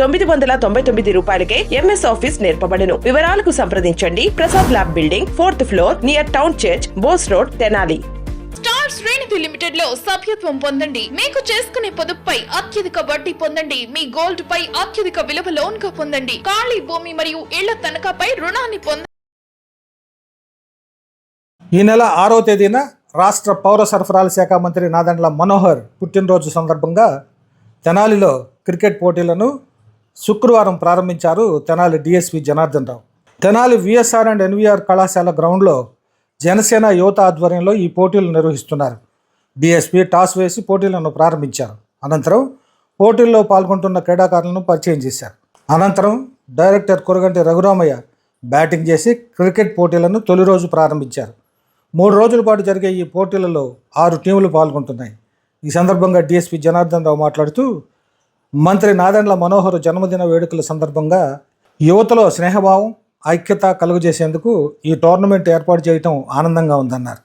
తొమ్మిది వందల తొంభై తొమ్మిది రూపాయలకే ఎంఎస్ ఆఫీస్ నేర్పబడును. వివరాలకు సంప్రదించండి. Prasad lab building fourth floor near town church Bose road Tenali. Star Sreenidhi లిమిటెడ్లో సభ్యత్వం పొందండి. మీకు చేసుకునే పొదుపుపై అత్యధిక వడ్డీ పొందండి. మీ గోల్డ్ పై అత్యధిక విలువ లోన్గా పొందండి. ఖాళీ భూమి మరియు ఇళ్ళ తనఖాపై రుణాన్ని పొందండి ఈ నెల ఆరో తేదీన రాష్ట్ర పౌర సరఫరాల శాఖ మంత్రి నాదండ్ల మనోహర్ పుట్టినరోజు సందర్భంగా తెనాలిలో క్రికెట్ పోటీలను శుక్రవారం ప్రారంభించారు Tenali DSP Janardhan Rao. Tenali VSR and NVR కళాశాల గ్రౌండ్లో జనసేన యువత ఆధ్వర్యంలో ఈ పోటీలు నిర్వహిస్తున్నారు. డిఎస్పి టాస్ వేసి పోటీలను ప్రారంభించారు. అనంతరం పోటీల్లో పాల్గొంటున్న క్రీడాకారులను పరిచయం చేశారు. అనంతరం డైరెక్టర్ కురగంటి రఘురామయ్య బ్యాటింగ్ చేసి క్రికెట్ పోటీలను తొలి రోజు ప్రారంభించారు. మూడు రోజుల పాటు జరిగే ఈ పోటీలలో ఆరు టీములు పాల్గొంటున్నాయి. ఈ సందర్భంగా డిఎస్పి జనార్దన్ రావు మాట్లాడుతూ మంత్రి నాదెండ్ల మనోహర్ జన్మదిన వేడుకల సందర్భంగా యువతలో స్నేహభావం ఐక్యత కలుగజేసేందుకు ఈ టోర్నమెంట్ ఏర్పాటు చేయటం ఆనందంగా ఉందన్నారు.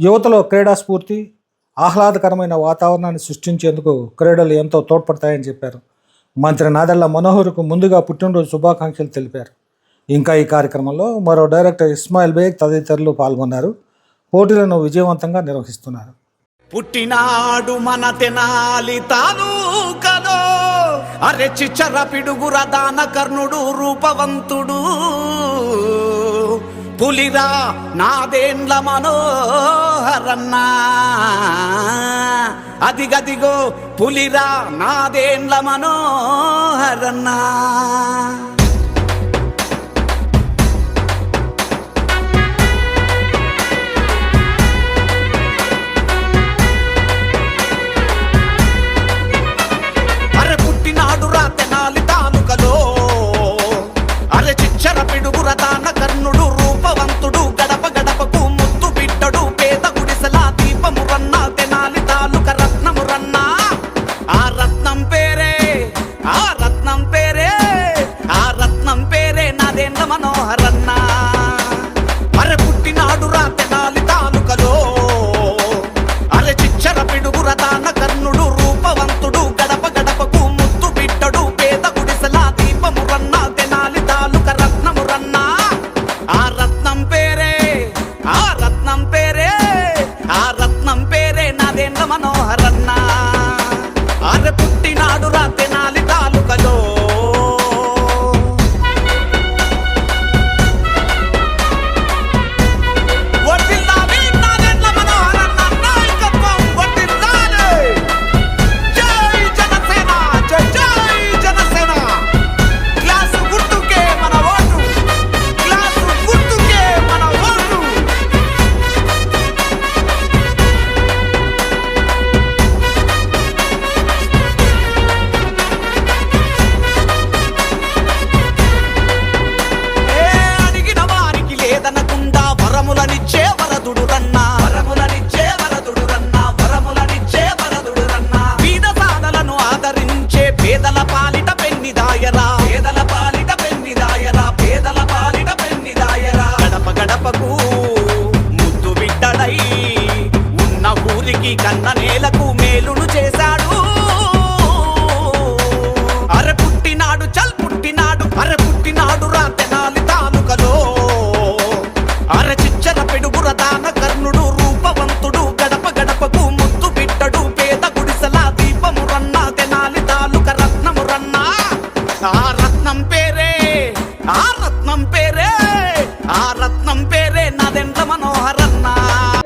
యువతలో క్రీడా స్ఫూర్తి ఆహ్లాదకరమైన వాతావరణాన్ని సృష్టించేందుకు క్రీడలు ఎంతో తోడ్పడతాయని చెప్పారు. మంత్రి నాదెళ్ళ మనోహర్కు ముందుగా పుట్టినరోజు శుభాకాంక్షలు తెలిపారు. ఇంకా ఈ కార్యక్రమంలో మరో డైరెక్టర్ ఇస్మాయిల్ బేగ్ తదితరులు పాల్గొన్నారు. పోటీలను విజయవంతంగా నిర్వహిస్తున్నారు. పుట్టినాడు మన తెనాలి తాను అరే చిచ్చర పిడుగుర దాన కర్ణుడు రూపవంతుడు. పులిరా నాదేండ్ల మనోహరన్నా. అదిగదిగో పులిరా నాదేండ్ల మనోహరన్నా. మనోహరన్న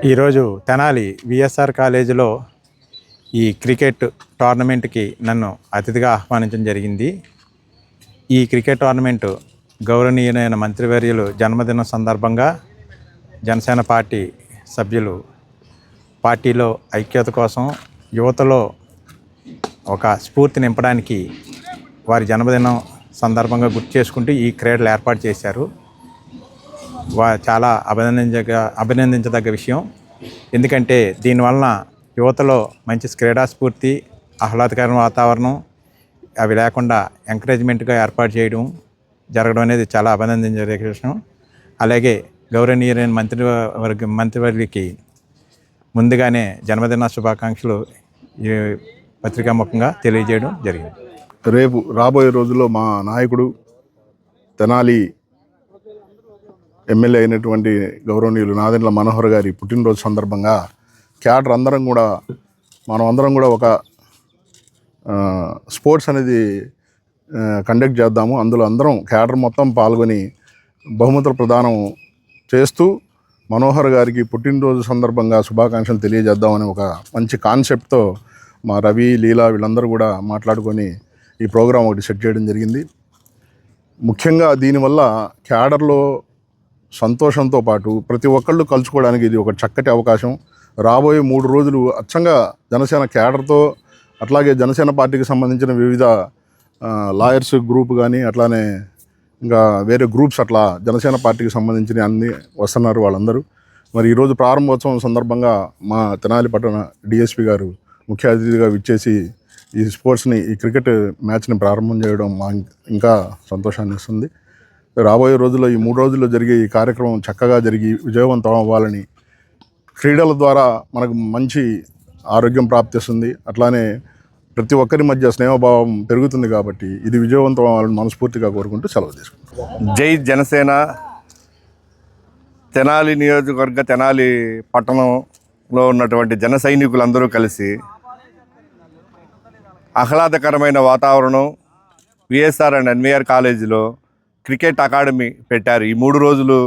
ఈరోజు తెనాలి విఎస్ఆర్ కాలేజీలో ఈ క్రికెట్ టోర్నమెంట్కి నన్ను అతిథిగా ఆహ్వానించడం జరిగింది. ఈ క్రికెట్ టోర్నమెంట్ గౌరవనీయులైన మంత్రివర్యులు జన్మదినం సందర్భంగా జనసేన పార్టీ సభ్యులు పార్టీలో ఐక్యత కోసం యువతలో ఒక స్ఫూర్తి నింపడానికి వారి జన్మదినం సందర్భంగా గుర్తు చేసుకుంటూ ఈ క్రీడలు ఏర్పాటు చేశారు. చాలా అభినందించ అభినందించదగ్గ విషయం. ఎందుకంటే దీనివలన యువతలో మంచి క్రీడాస్ఫూర్తి ఆహ్లాదకర ఆహ్లాదకరమైన వాతావరణం అవి లేకుండా ఎంకరేజ్మెంట్గా ఏర్పాటు చేయడం జరగడం అనేది చాలా అభినందించదగ్గ విషయం. అలాగే గౌరవనీయులైన మంత్రి వర్గ మంత్రివర్యులకి ముందుగానే జన్మదిన శుభాకాంక్షలు ఈ పత్రికాముఖంగా తెలియజేయడం జరిగింది. రేపు రాబోయే రోజుల్లో మా నాయకుడు తెనాలి ఎమ్మెల్యే అయినటువంటి గౌరవనీయులు నాదెండ్ల మనోహర్ గారి పుట్టినరోజు సందర్భంగా క్యాడర్ అందరం కూడా మనం అందరం కూడా ఒక స్పోర్ట్స్ అనేది కండక్ట్ చేద్దాము. అందులో అందరం క్యాడర్ మొత్తం పాల్గొని బహుమతుల ప్రదానం చేస్తూ మనోహర్ గారికి పుట్టినరోజు సందర్భంగా శుభాకాంక్షలు తెలియజేద్దామని ఒక మంచి కాన్సెప్ట్తో మా రవి లీలా వీళ్ళందరూ కూడా మాట్లాడుకొని ఈ ప్రోగ్రాం ఒకటి సెట్ చేయడం జరిగింది. ముఖ్యంగా దీనివల్ల క్యాడర్లో సంతోషంతో పాటు ప్రతి ఒక్కళ్ళు కలుసుకోవడానికి ఇది ఒక చక్కటి అవకాశం. రాబోయే మూడు రోజులు అచ్చంగా జనసేన క్యాడర్తో అట్లాగే జనసేన పార్టీకి సంబంధించిన వివిధ లాయర్స్ గ్రూప్ కానీ అట్లానే ఇంకా వేరే గ్రూప్స్ అట్లా జనసేన పార్టీకి సంబంధించిన అన్ని వస్తున్నారు వాళ్ళందరూ. మరి ఈరోజు ప్రారంభోత్సవం సందర్భంగా మా తెనాలి పట్టణ డిఎస్పి గారు ముఖ్య అతిథిగా విచ్చేసి ఈ స్పోర్ట్స్ని ఈ క్రికెట్ మ్యాచ్ని ప్రారంభం చేయడం మా ఇంకా సంతోషాన్ని ఇస్తుంది రాబోయే రోజుల్లో ఈ మూడు రోజుల్లో జరిగే ఈ కార్యక్రమం చక్కగా జరిగి విజయవంతం అవ్వాలని క్రీడల ద్వారా మనకు మంచి ఆరోగ్యం ప్రాప్తిస్తుంది. అట్లానే ప్రతి ఒక్కరి మధ్య స్నేహభావం పెరుగుతుంది కాబట్టి ఇది విజయవంతం అవ్వాలని మనస్ఫూర్తిగా కోరుకుంటూ సెలవు తీసుకుంటాం జై జనసేన. తెనాలి నియోజకవర్గ తెనాలి పట్టణంలో ఉన్నటువంటి జన సైనికులందరూ కలిసి ఆహ్లాదకరమైన వాతావరణం విఎస్ఆర్ అండ్ ఎన్వీఆర్ కాలేజీలో క్రికెట్ అకాడమీ పెట్టారు. ఈ మూడు రోజులు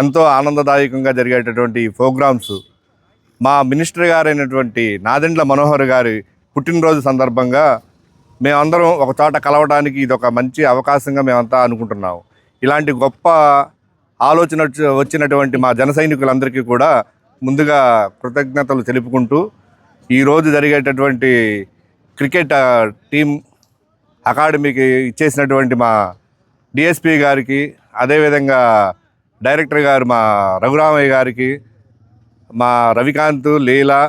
ఎంతో ఆనందదాయకంగా జరిగేటటువంటి ఈ ప్రోగ్రామ్స్. మా మినిస్టర్ గారైనటువంటి నాదెండ్ల మనోహర్ గారి పుట్టినరోజు సందర్భంగా మేమందరం ఒక చోట కలవడానికి ఇది ఒక మంచి అవకాశంగా మేమంతా అనుకుంటున్నాం. ఇలాంటి గొప్ప ఆలోచన వచ్చినటువంటి మా జన సైనికులందరికీ కూడా ముందుగా కృతజ్ఞతలు తెలుపుకుంటూ ఈరోజు జరిగేటటువంటి క్రికెట్ టీం అకాడమీకి ఇచ్చేసినటువంటి మా డిఎస్పీ గారికి అదేవిధంగా డైరెక్టర్ గారు మా రఘురామయ్య గారికి మా రవికాంత్ లీలా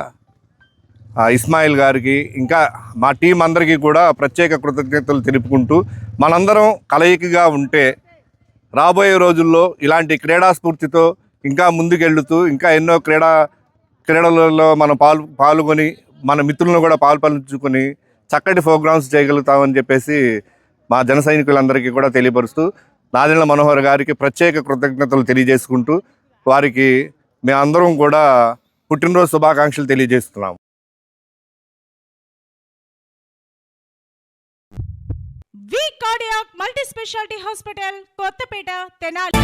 ఇస్మాయిల్ గారికి ఇంకా మా టీం అందరికీ కూడా ప్రత్యేక కృతజ్ఞతలు తెలుపుకుంటూ మనందరం కలయికగా ఉంటే రాబోయే రోజుల్లో ఇలాంటి క్రీడా స్ఫూర్తితో ఇంకా ముందుకెళ్తూ ఇంకా ఎన్నో క్రీడా క్రీడలలో మనం పాలు పాల్గొని మన మిత్రులను కూడా పాల్పంచుకొని చక్కటి ప్రోగ్రామ్స్ చేయగలుగుతామని చెప్పేసి మా జన సైనికులందరికీ కూడా తెలియపరుస్తూ నాదెండ్ల మనోహర్ గారికి ప్రత్యేక కృతజ్ఞతలు తెలియజేసుకుంటూ వారికి మేమందరం కూడా పుట్టినరోజు శుభాకాంక్షలు తెలియజేస్తున్నాం V cardiac multi speciality hospital Kothapeta Tenali.